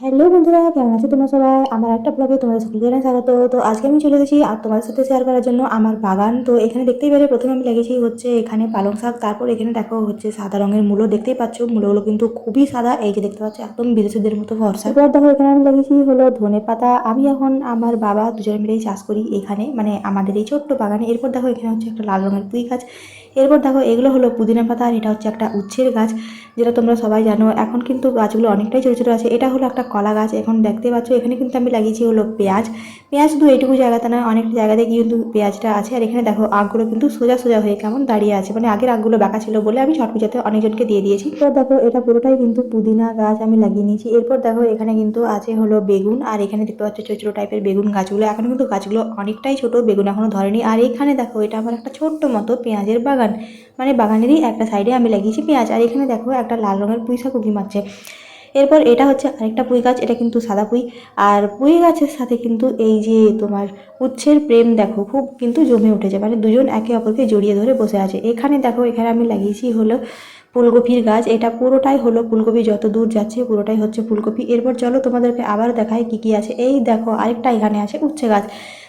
Hello বন্ধুরা, কেমন আছো তোমরা সবাই? আমার একটা ব্লগে তোমাদের সকলকে জানাই স্বাগত। তো আজকে আমি চলে এসেছি আর তোমাদের সাথে শেয়ার করার জন্য আমার বাগান। তো এখানে দেখতেই পেরে প্রথমে আমি লেগেছি হচ্ছে এখানে পালং শাক, তারপর এখানে দেখো হচ্ছে সাদা রঙের মূলো দেখতেই পাচ্ছ। মূলোগুলো কিন্তু খুবই সাদা, এই যে দেখতে পাচ্ছ একদম বিদেশিদের মতো ভরসা। এবার দেখো এখানে আমি লেগেছি হলো ধনে পাতা। আমি এখন আমার বাবা দুজনে মিলেই চাষ করি এখানে মানে আমাদের এই ছোট্ট বাগানে। এরপর দেখো এখানে হচ্ছে একটা লাল রঙের পুঁই গাছ। এরপর দেখো, এগুলো হলো পুদিনা পাতা আর এটা হচ্ছে একটা উচ্ছের গাছ, যেটা তোমরা সবাই জানো। এখন কিন্তু গাছগুলো অনেকটাই ছোটো ছোটো আছে। এটা হলো একটা কলা গাছ, এখন দেখতে পাচ্ছ, এখানে কিন্তু আমি লাগিয়েছি হলো পেঁয়াজ। পেঁয়াজ শুধু এইটুকু জায়গাতে নয় অনেকটা জায়গাতে কিন্তু পেঁয়াজটা আছে। আর এখানে দেখো আগগুলো কিন্তু সোজা সোজা হয়ে কেমন দাঁড়িয়ে আছে। মানে আগের আগগুলো বাঁকা ছিল বলে আমি ছট পুজোতে অনেকজনকে দিয়ে দিয়েছি। তো দেখো, এটা পুরোটাই কিন্তু পুদিনা গাছ আমি লাগিয়ে নিয়েছি। এরপর দেখো, এখানে কিন্তু আছে হলো বেগুন। আর এখানে দেখতে পাচ্ছ, ছোটো ছোটো টাইপের বেগুন গাছগুলো। এখন কিন্তু গাছগুলো অনেকটাই ছোট, বেগুন এখনও ধরেনি। আর এখানে দেখো, এটা আমার একটা ছোট্ট মতো পেঁয়াজের বাগান। মানে বাগানেরই একটা সাইডে আমি লাগিয়েছি পেঁয়াজ। আর এখানে দেখো একটা লাল রঙের পুঁই শাক উঁকি মারছে এরপর এটা হচ্ছে আরেকটা পুঁই গাছ, এটা কিন্তু সাদা পুঁই। আর পুঁই গাছের সাথে কিন্তু এই যে তোমার উচ্ছের প্রেম দেখো, খুব কিন্তু জমে উঠেছে। মানে দুজন একে অপরকে জড়িয়ে ধরে বসে আছে। এখানে দেখো, এখানে আমি লাগিয়েছি হলো ফুলকপির গাছ। এটা পুরোটাই হলো ফুলকপি, যত দূর যাচ্ছে পুরোটাই হচ্ছে ফুলকপি। এরপর চলো তোমাদেরকে আবার দেখায় কী কী আছে। এই দেখো আরেকটা এখানে আছে উচ্ছে গাছ।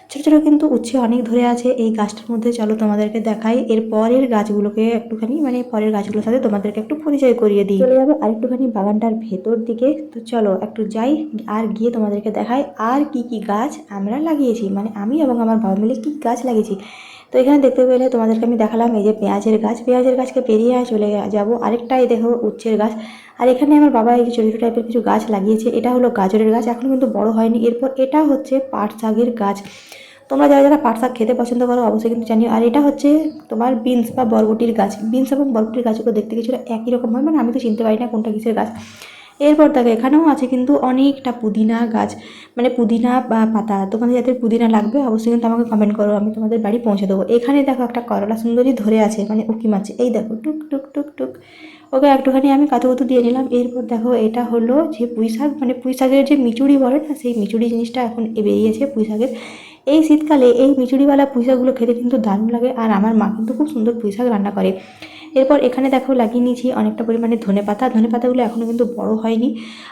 ছোটো ছোটো কিন্তু উচ্ছে অনেক ধরে আছে। এই গাছটার মধ্যে চলো তোমাদেরকে দেখাই। এর পরের গাছগুলোকে একটুখানি মানে পরের গাছগুলোর সাথে তোমাদেরকে একটু পরিচয় করিয়ে দিই। চলে যাবে আরেকটুখানি বাগানটার ভেতর দিকে। তো চলো একটু যাই আর গিয়ে তোমাদেরকে দেখাই আর কি কি গাছ আমরা লাগিয়েছি। মানে আমি এবং আমার বাবা মিলে কী গাছ লাগিয়েছি। তো এখানে দেখতে পেলে তোমাদেরকে আমি দেখালাম এই যে পেঁয়াজের গাছ। পেঁয়াজের গাছকে পেরিয়ে চলে যাব। আরেকটাই দেখো উচ্ছের গাছ। আর এখানে আমার বাবা এই ছোটো ছোটো টাইপের কিছু গাছ লাগিয়েছে। এটা হলো গাজরের গাছ। এখন কিন্তু বড় হয়নি। এরপর এটা হচ্ছে পাট শাকের গাছ। তোমরা যারা যারা পাট শাক খেতে পছন্দ করো, অবশ্যই কিন্তু জানিও। আর এটা হচ্ছে তোমার বিনস বা বরবটির গাছ। বিনস এবং বরবটির গাছগুলো দেখতে কিছুটা একই রকম হয়। মানে আমি তো চিনতে পারি না কোনটা কিসের গাছ। এরপর দেখো, এখানেও আছে কিন্তু অনেকটা পুদিনা গাছ। মানে পুদিনা বা পাতা। তোমাদের যাদের পুদিনা লাগবে, অবশ্যই কিন্তু আমাকে কমেন্ট করো, আমি তোমাদের বাড়ি পৌঁছে দেবো। এখানে দেখো একটা করলা সুন্দরী ধরে আছে মানে উকি মাছে এই দেখো, টুক টুক টুক টুক। ওকে, একটুখানি আমি কাতুকুতু দিয়ে নিলাম। এরপর দেখো, এটা হলো যে পুঁই শাক। মানে পুঁই শাকের যে মিচুড়ি বলে না, সেই মিচুড়ি জিনিসটা এখন বেরিয়েছে পুঁই শাকের। এই শীতকালে এই মিচুড়িওয়ালা পুঁই শাকগুলো খেতে কিন্তু দারুণ লাগে। আর আমার মা কিন্তু খুব সুন্দর পুঁই শাক রান্না করে। এরপর এখানে দেখো লাগিয়ে নিয়েছি অনেকটা পরিমাণে ধনে পাতা। ধনে পাতাগুলো এখনও কিন্তু বড় হয়নি।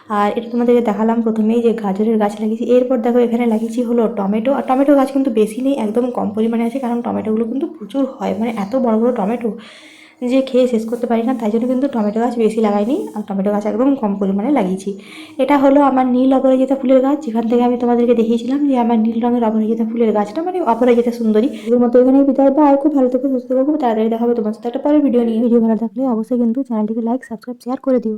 আর এটা তোমাদেরকে দেখালাম প্রথমেই যে গাজরের গাছ লাগিয়েছি। এরপর দেখো এখানে লাগিয়েছি হলো টমেটো। আর টমেটো গাছ কিন্তু বেশি নেই, একদম কম পরিমাণে আছে, কারণ টমেটোগুলো কিন্তু প্রচুর হয়। মানে এত বড় বড় টমেটো যে খেয়ে শেষ করতে পারি না, তাই জন্য কিন্তু টমেটো গাছ বেশি লাগাইনি। আর টমেটো গাছ একদম কম পরিমাণে লাগিয়েছি। এটা হলো আমার নীল অপরাজিতা ফুলের গাছ। যেখান থেকে আমি তোমাদেরকে দেখিয়েছিলাম যে আমার নীল রঙের অপরাজিতা ফুলের গাছটা মানে অপরাজিতা সুন্দরী। এর মতো এখানে বিদায় বা আর খুব ভালো থেকে, সুস্থ থাকব তাড়াতাড়ি দেখাবে তোমার সাথে একটা পরে ভিডিও নিয়ে। ভিডিও ভালো থাকলে অবশ্যই কিন্তু চ্যানেলটিকে লাইক সাবস্ক্রাইব শেয়ার করে দিও।